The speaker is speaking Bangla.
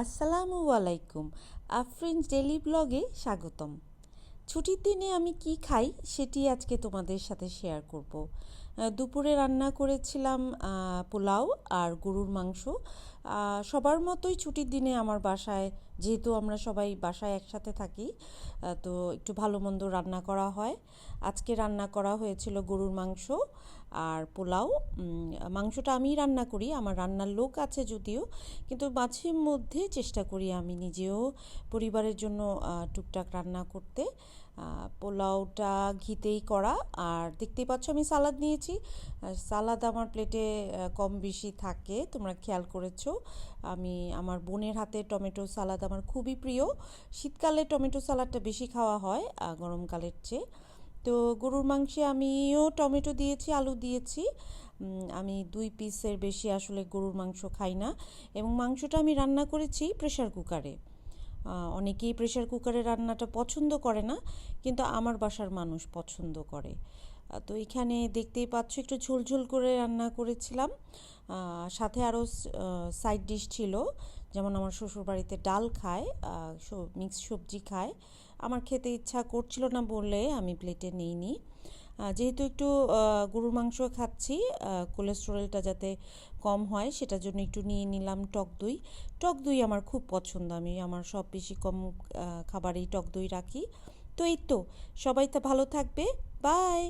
আসসালামু আলাইকুম, আফরিনস ডেলি ব্লগে স্বাগতম। ছুটির দিনে আমি কি খাই সেটি আজকে তোমাদের সাথে শেয়ার করব। দুপুরে রান্না করেছিলাম পোলাও আর গরুর মাংস। সবার মতোই ছুটির দিনে আমার বাসায়, যেহেতু আমরা সবাই বাসায় একসাথে থাকি তো একটু ভালো মন্দ রান্না করা হয়। আজকে রান্না করা হয়েছিল গরুর মাংস আর পোলাও। মাংসটা আমিই রান্না করি, আমার রান্নার লোক আছে যদিও, কিন্তু মাঝে মধ্যে চেষ্টা করি আমি নিজেও পরিবারের জন্য টুকটাক রান্না করতে। পোলাওটা ঘিতেই করা। আর দেখতেই পাচ্ছ আমি সালাদ নিয়েছি। সালাদ আমার প্লেটে কম বেশি থাকে, তোমরা খেয়াল করেছ। আমি, আমার বোনের হাতে টমেটো সালাদ আমার খুবই প্রিয়। শীতকালে টমেটো সালাদটা বেশি খাওয়া হয় গরমকালের চেয়ে। তো গরুর মাংসে আমিও টমেটো দিয়েছি, আলু দিয়েছি। আমি দুই পিসের বেশি আসলে গরুর মাংস খাই না। এবং মাংসটা আমি রান্না করেছি প্রেশার কুকারে অনেকেই প্রেশার কুকারে রান্নাটা পছন্দ করে না, কিন্তু আমার বাসার মানুষ পছন্দ করে। তো এখানে দেখতেই পাচ্ছ, একটু ঝোলঝোল করে রান্না করেছিলাম। সাথে আরও সাইড ডিশ ছিল, যেমন আমার শ্বশুর বাড়িতে ডাল খায় মিক্স সবজি খায়। আমার খেতে ইচ্ছা করছিল না বলে আমি প্লেটে নিইনি। যেহেতু একটু গরুর মাংস খাচ্ছি কোলেস্টেরলটা যাতে কম হয়, সেটার জন্য একটু নিয়ে নিলাম টক দই। টক দই আমার খুব পছন্দ, আমি আমার সব বেশি কম খাবারেই টক দই রাখি। তো এই তো, সবাই তো ভালো থাকবে বাই